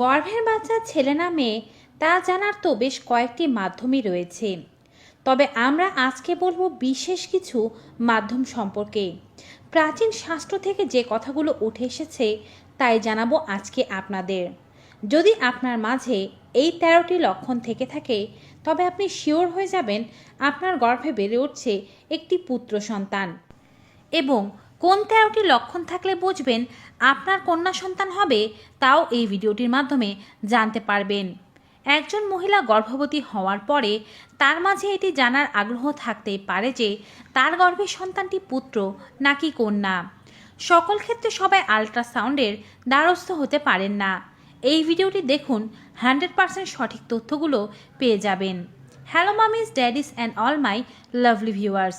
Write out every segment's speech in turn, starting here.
গর্ভের বাচ্চা ছেলে না মেয়ে, তা জানার তো বেশ কয়েকটি মাধ্যমই রয়েছে। তবে আমরা আজকে বলব বিশেষ কিছু মাধ্যম সম্পর্কে। প্রাচীন শাস্ত্র থেকে যে কথাগুলো উঠে এসেছে, তাই জানাব আজকে আপনাদের। যদি আপনার মাঝে এই তেরোটি লক্ষণ থেকে থাকে, তবে আপনি শিওর হয়ে যাবেন আপনার গর্ভে বেড়ে উঠছে একটি পুত্র সন্তান। এবং কোন তেরোটি লক্ষণ থাকলে বুঝবেন আপনার কন্যা সন্তান হবে, তাও এই ভিডিওটির মাধ্যমে জানতে পারবেন। একজন মহিলা গর্ভবতী হওয়ার পরে তার মাঝে এটি জানার আগ্রহ থাকতেই পারে যে তার গর্ভের সন্তানটি পুত্র নাকি কন্যা। সকল ক্ষেত্রে সবাই আল্ট্রাসাউন্ডের দ্বারস্থ হতে পারেন না। এই ভিডিওটি দেখুন, হান্ড্রেড পার্সেন্ট সঠিক তথ্যগুলো পেয়ে যাবেন। Hello mummies, daddies and all my lovely viewers.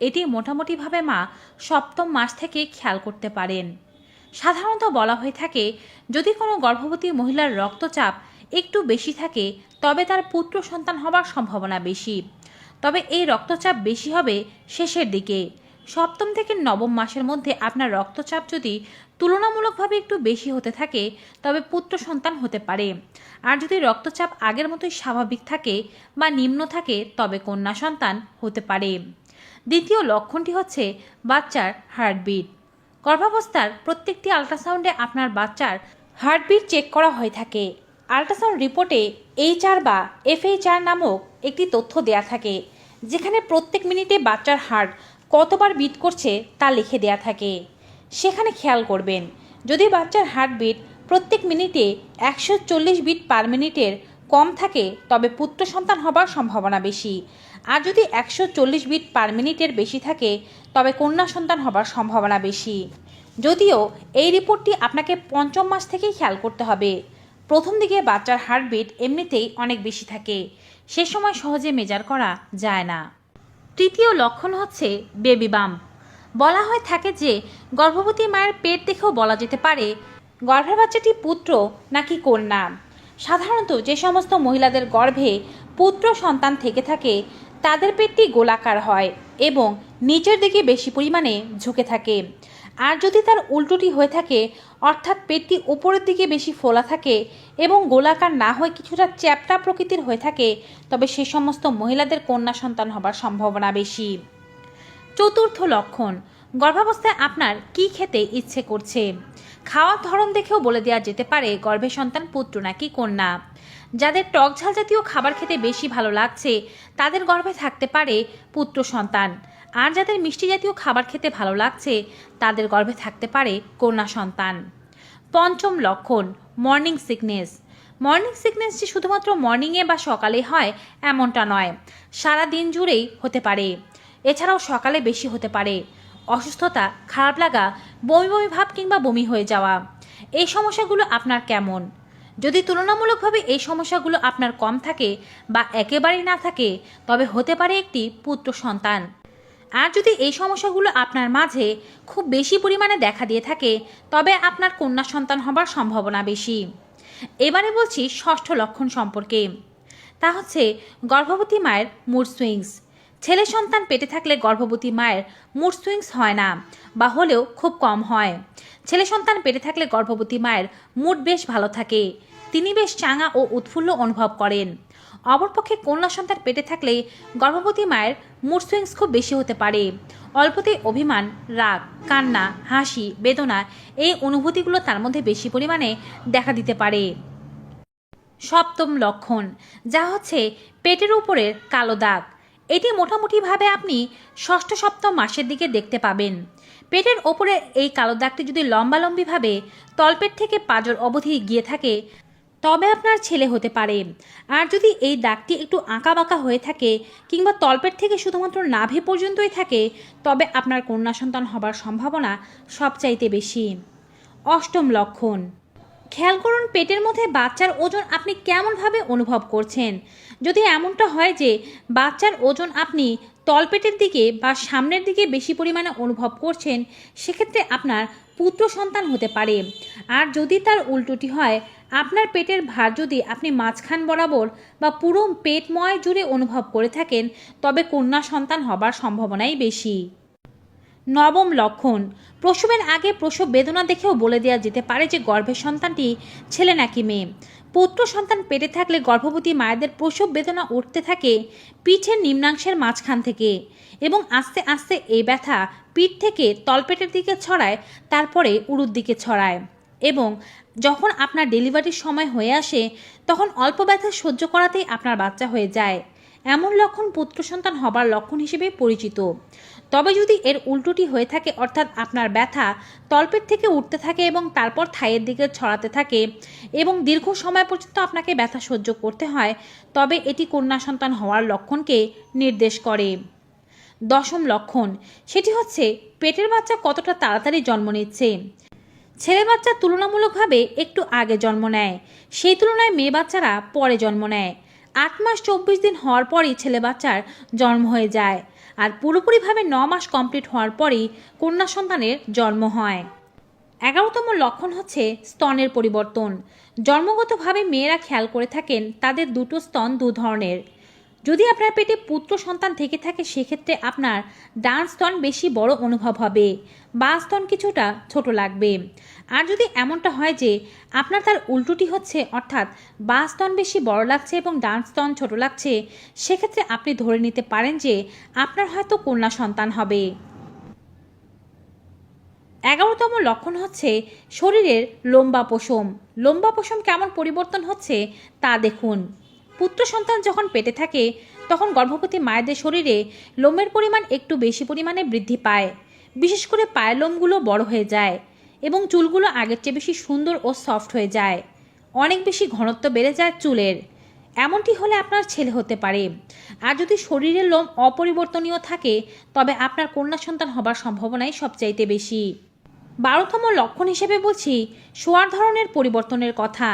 এটি মোটামুটিভাবে মা সপ্তম মাস থেকে খেয়াল করতে পারেন। সাধারণত বলা হয়ে থাকে, যদি কোনো গর্ভবতী মহিলার রক্তচাপ একটু বেশি থাকে, তবে তার পুত্র সন্তান হবার সম্ভাবনা বেশি। তবে এই রক্তচাপ বেশি হবে শেষের দিকে। সপ্তম থেকে নবম মাসের মধ্যে আপনার রক্তচাপ যদি তুলনামূলকভাবে একটু বেশি হতে থাকে, তবে পুত্র সন্তান হতে পারে। আর যদি রক্তচাপ আগের মতোই স্বাভাবিক থাকে বা নিম্ন থাকে, তবে কন্যা সন্তান হতে পারে। দ্বিতীয় লক্ষণটি হচ্ছে বাচ্চার হার্টবিট। গর্ভাবস্থার প্রত্যেকটি আল্ট্রাসাউন্ডে আপনার বাচ্চার হার্টবিট চেক করা হয়ে থাকে। আল্ট্রাসাউন্ড রিপোর্টে এইচআর বা এফএইচআর নামক একটি তথ্য দেয়া থাকে, যেখানে প্রত্যেক মিনিটে বাচ্চার হার্ট কতবার বিট করছে তা লিখে দেয়া থাকে। সেখানে খেয়াল করবেন, যদি বাচ্চার হার্টবিট প্রত্যেক মিনিটে একশো চল্লিশ বিট পার মিনিটের কম থাকে, তবে পুত্র সন্তান হবার সম্ভাবনা বেশি। আর যদি একশো চল্লিশ বিট পার মিনিটের বেশি থাকে, তবে কন্যা সন্তান হবার সম্ভাবনা বেশি। যদিও এই রিপোর্টটি আপনাকে পঞ্চম মাস থেকেই খেয়াল করতে হবে। প্রথম দিকে বাচ্চার হার্টবিট এমনিতেই অনেক বেশি থাকে। সে সময় সহজে মেজার করা যায় না। তৃতীয় লক্ষণ হচ্ছে বেবি বাম। বলা হয়ে থাকে যে, গর্ভবতী মায়ের পেট দেখেও বলা যেতে পারে, গর্ভের বাচ্চাটি পুত্র নাকি কন্যা। সাধারণত যে সমস্ত মহিলাদের গর্ভে পুত্র সন্তান থেকে থাকে তাদের পেটটি গোলাকার হয় এবং নিচের দিকে বেশি পরিমাণে ঝুঁকে থাকে। আর যদি তার উল্টোটি হয়ে থাকে, অর্থাৎ পেটটি উপরের দিকে বেশি ফোলা থাকে এবং গোলাকার না হয়ে কিছুটা চ্যাপটা প্রকৃতির হয়ে থাকে, তবে সে সমস্ত মহিলাদের কন্যা সন্তান হবার সম্ভাবনা বেশি। চতুর্থ লক্ষণ, গর্ভাবস্থায় আপনার কি খেতে ইচ্ছে করছে? খাওয়ার ধরন দেখেও বলে দেওয়া যেতে পারে, গর্ভে সন্তান পুত্র নাকি কন্যা। যাদের টক ঝাল জাতীয় খাবার খেতে বেশি ভালো লাগছে, তাদের গর্ভে থাকতে পারে পুত্র সন্তান। আর যাদের মিষ্টি জাতীয় খাবার খেতে ভালো লাগছে, তাদের গর্ভে থাকতে পারে কন্যা সন্তান। পঞ্চম লক্ষণ মর্নিং সিকনেস মর্নিং সিকনেস যে শুধুমাত্র মর্নিংয়ে বা সকালে হয়, এমনটা নয়। সারা দিন জুড়েই হতে পারে। এছাড়াও সকালে বেশি হতে পারে। অসুস্থতা, খারাপ লাগা, বমি বমি ভাব কিংবা বমি হয়ে যাওয়া। এই সমস্যাগুলো আপনার কেমন? যদি তুলনামূলকভাবে এই সমস্যাগুলো আপনার কম থাকে বা একেবারেই না থাকে, তবে হতে পারে একটি পুত্র সন্তান। আর যদি এই সমস্যাগুলো আপনার মাঝে খুব বেশি পরিমাণে দেখা দিয়ে থাকে, তবে আপনার কন্যা সন্তান হবার সম্ভাবনা বেশি। এবারে বলছি ষষ্ঠ লক্ষণ সম্পর্কে। তা হচ্ছে গর্ভবতী মায়ের মুড সুইংস ছেলে সন্তান পেটে থাকলে গর্ভবতী মায়ের মুড সুইংস হয় না, বা হলেও খুব কম হয়। ছেলে সন্তান পেটে থাকলে গর্ভবতী মায়ের মুড বেশ ভালো থাকে। তিনি বেশ চাঙা ও উৎফুল্ল অনুভব করেন। অপরপক্ষে কন্যা সন্তান পেটে থাকলে গর্ভবতী মায়ের মুড সুইংস খুব বেশি হতে পারে। অল্পতেই অভিমান, রাগ, কান্না, হাসি, বেদনা এই অনুভূতিগুলো তার মধ্যে বেশি পরিমাণে দেখা দিতে পারে। সপ্তম লক্ষণ, যা হচ্ছে পেটের উপরের কালো দাগ। এটি মোটামুটিভাবে আপনি ষষ্ঠ সপ্তম মাসের দিকে দেখতে পাবেন। পেটের ওপরে এই কালো দাগটি যদি লম্বালম্বিভাবে তলপেট থেকে পাজর অবধি গিয়ে থাকে, তবে আপনার ছেলে হতে পারে। আর যদি এই দাগটি একটু আঁকা বাঁকা হয়ে থাকে কিংবা তলপেট থেকে শুধুমাত্র নাভি পর্যন্তই থাকে, তবে আপনার কন্যা সন্তান হবার সম্ভাবনা সবচাইতে বেশি। অষ্টম লক্ষণ। খেয়াল করুন, পেটের মধ্যে বাচ্চার ওজন আপনি কেমনভাবে অনুভব করছেন। যদি এমনটা হয় যে বাচ্চার ওজন আপনি তলপেটের দিকে বা সামনের দিকে বেশি পরিমাণে অনুভব করছেন, সেক্ষেত্রে আপনার পুত্র সন্তান হতে পারে। আর যদি তার উল্টোটি হয়, আপনার পেটের ভার যদি আপনি মাঝখান বরাবর বা পুরো পেটময় জুড়ে অনুভব করে থাকেন, তবে কন্যা সন্তান হবার সম্ভাবনাই বেশি। নবম লক্ষণ। প্রসবের আগে প্রসব বেদনা দেখেও বলে দেওয়া যেতে পারে যে গর্ভের সন্তানটি ছেলে নাকি মেয়ে। পুত্র সন্তান পেটে থাকলে গর্ভবতী মায়েদের প্রসব বেদনা উঠতে থাকে পিঠের নিম্নাংশের মাঝখান থেকে এবং আস্তে আস্তে এই ব্যথা পিঠ থেকে তলপেটের দিকে ছড়ায়, তারপরে উরুর দিকে ছড়ায় এবং যখন আপনার ডেলিভারির সময় হয়ে আসে, তখন অল্প ব্যথা সহ্য করাতেই আপনার বাচ্চা হয়ে যায়। এমন লক্ষণ পুত্র সন্তান হবার লক্ষণ হিসেবে পরিচিত। তবে যদি এর উল্টোটি হয়ে থাকে, অর্থাৎ আপনার ব্যথা তলপেট থেকে উঠতে থাকে এবং তারপর থাইয়ের দিকে ছড়াতে থাকে এবং দীর্ঘ সময় পর্যন্ত আপনাকে ব্যথা সহ্য করতে হয়, তবে এটি কন্যা সন্তান হওয়ার লক্ষণকে নির্দেশ করে। দশম লক্ষণ, সেটি হচ্ছে পেটের বাচ্চা কতটা তাড়াতাড়ি জন্ম নিচ্ছে। ছেলে বাচ্চা তুলনামূলকভাবে একটু আগে জন্ম নেয়, সেই তুলনায় মেয়ে বাচ্চারা পরে জন্ম নেয়। আট মাস চব্বিশ দিন হওয়ার পরই ছেলে বাচ্চার জন্ম হয়ে যায় আর পুরোপুরিভাবে ন মাস কমপ্লিট হওয়ার পরই কন্যা সন্তানের জন্ম হয়। এগারোতম লক্ষণ হচ্ছে স্তনের পরিবর্তন। জন্মগতভাবে মেয়েরা খেয়াল করে থাকেন তাদের দুটো স্তন দু ধরনের। যদি আপনার পেটে পুত্র সন্তান থেকে থাকে, সেক্ষেত্রে আপনার ডান স্তন বেশি বড় অনুভব হবে। বা স্তন কিছুটা ছোট লাগবে। আর যদি এমনটা হয় যে আপনার তার উল্টোটি হচ্ছে, অর্থাৎ বা স্তন বেশি বড় লাগছে এবং ডান স্তন ছোট লাগছে, সেক্ষেত্রে আপনি ধরে নিতে পারেন যে আপনার হয়তো কন্যা সন্তান হবে। এগারোতম লক্ষণ হচ্ছে শরীরের লম্বা পশম। লম্বা পশম কেমন পরিবর্তন হচ্ছে তা দেখুন। পুত্র সন্তান যখন পেটে থাকে, তখন গর্ভবতী মায়েদের শরীরে লোমের পরিমাণ একটু বেশি পরিমাণে বৃদ্ধি পায়। বিশেষ করে পায়ের লোমগুলো বড় হয়ে যায়। এবং চুলগুলো আগের চেয়ে বেশি সুন্দর ও সফট হয়ে যায়। অনেক বেশি ঘনত্ব বেড়ে যায় চুলের। এমনটি হলে আপনার ছেলে হতে পারে। আর যদি শরীরের লোম অপরিবর্তনীয় থাকে, তবে আপনার কন্যা সন্তান হবার সম্ভাবনাই সবচাইতে বেশি। বারোতম লক্ষণ হিসেবে বলছি, শোয়ার ধরনের পরিবর্তনের কথা।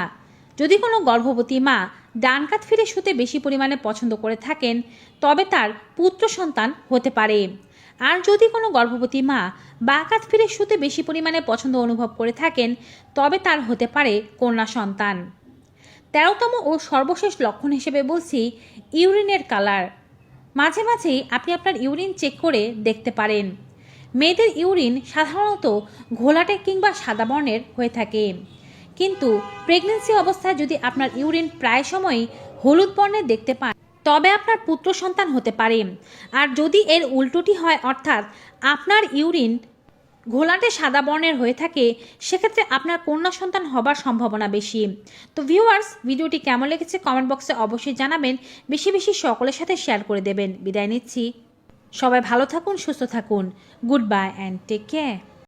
যদি কোনো গর্ভবতী মা ডান কাত ফিরে শুতে বেশি পরিমাণে পছন্দ করে থাকেন, তবে তার পুত্র সন্তান হতে পারে। আর যদি কোনো গর্ভবতী মা বা কাত ফিরে শুতে বেশি পরিমাণে পছন্দ অনুভব করে থাকেন, তবে তার হতে পারে কন্যা সন্তান। তেরোতম ও সর্বশেষ লক্ষণ হিসেবে বলছি ইউরিনের কালার। মাঝে মাঝেই আপনি আপনার ইউরিন চেক করে দেখতে পারেন। মেয়েদের ইউরিন সাধারণত ঘোলাটে কিংবা সাদা বর্ণের হয়ে থাকে। কিন্তু প্রেগনেন্সি অবস্থায় যদি আপনার ইউরিন প্রায় সময়ই হলুদ বর্ণের দেখতে পান তবে আপনার পুত্র সন্তান হতে পারে। আর যদি এর উল্টোটি হয়, অর্থাৎ আপনার ইউরিন ঘোলাটে সাদা বর্ণের হয়ে থাকে, সেক্ষেত্রে আপনার কন্যা সন্তান হবার সম্ভাবনা বেশি। তো ভিউয়ার্স ভিডিওটি কেমন লেগেছে কমেন্ট বক্সে অবশ্যই জানাবেন। বেশি বেশি সকলের সাথে শেয়ার করে দেবেন। বিদায় নিচ্ছি। সবাই ভালো থাকুন, সুস্থ থাকুন। Goodbye and take care